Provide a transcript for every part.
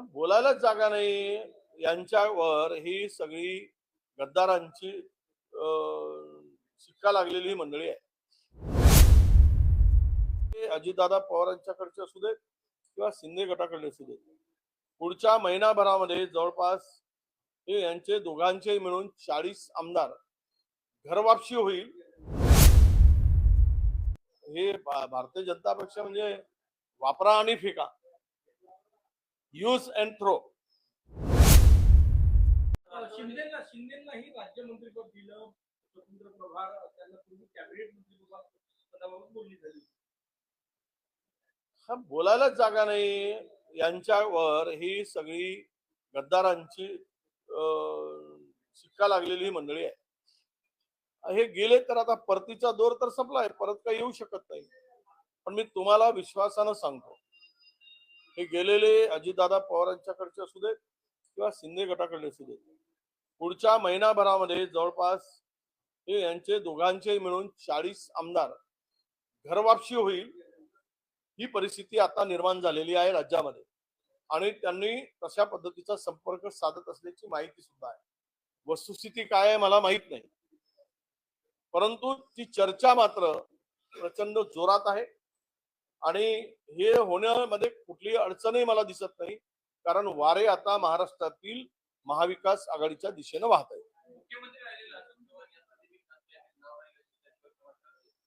बोलायलाच जागा नाही. यांच्यावर ही सगळी गद्दारांची शिक्का लागलेली ही मंडळी आहे. ते अजितदादा पवारांच्याकडचे असू देत किंवा शिंदे गटाकडले असू देत. पुढच्या महिनाभरामध्ये जवळपास हे यांचे दोघांचे मिळून चाळीस आमदार घरवापशी होईल. हे भारतीय जनता पक्ष म्हणजे वापरा आणि फेका. यूज अँड थ्रो शिंदेनाही राज्यमंत्रीपद दिलं. स्वतंत्र प्रभार त्यांना पूर्वी कॅबिनेट बोलणी झाली. हा बोलायलाच जागा नाही. यांच्यावर ही सगळी गद्दारांची शिक्का लागलेली ही मंडळी आहे. हे गेले तर आता परतीचा दौर तर संपलाय परत काही येऊ शकत नाही. पण मी तुम्हाला विश्वासानं सांगतो हे गेलेले अजितदादा पवारांच्याकडचे असू देत किंवा शिंदे गटाकडे असू देत. पुढच्या महिनाभरामध्ये जवळपास हे यांचे दोघांचे मिळून चाळीस आमदार घरवापशी होईल ही परिस्थिती आता निर्माण झालेली आहे राज्यामध्ये. आणि त्यांनी तशा पद्धतीचा संपर्क साधत असल्याची माहिती सुद्धा आहे. वस्तुस्थिती काय आहे मला माहीत नाही. परंतु ती चर्चा मात्र प्रचंड जोरात आहे. आणि हे होण्यामध्ये कुठलीही अडचणही मला दिसत नाही. कारण वारे आता महाराष्ट्रातील महाविकास आघाडीच्या दिशेनं वाहत आहे.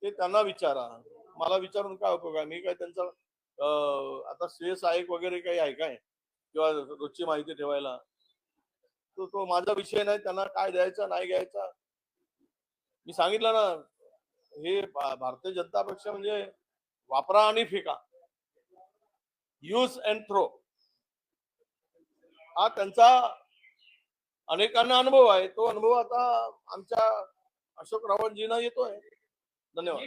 ते त्यांना विचारा. मला विचारून काय उपयोग आहे? मी काय त्यांचा आता श्रेय सहाय्यक वगैरे काही आहे काय? किंवा रोजची माहिती ठेवायला? तो तो माझा विषय नाही. त्यांना काय द्यायचा नाही घ्यायचा? मी सांगितलं ना हे भारतीय जनता पक्ष म्हणजे वापरा आणि फेका. यूज अँड थ्रो हा त्यांचा अनेकांना अनुभव आहे. तो अनुभव आता आमच्या अशोक रावणजींना येतोय. धन्यवाद.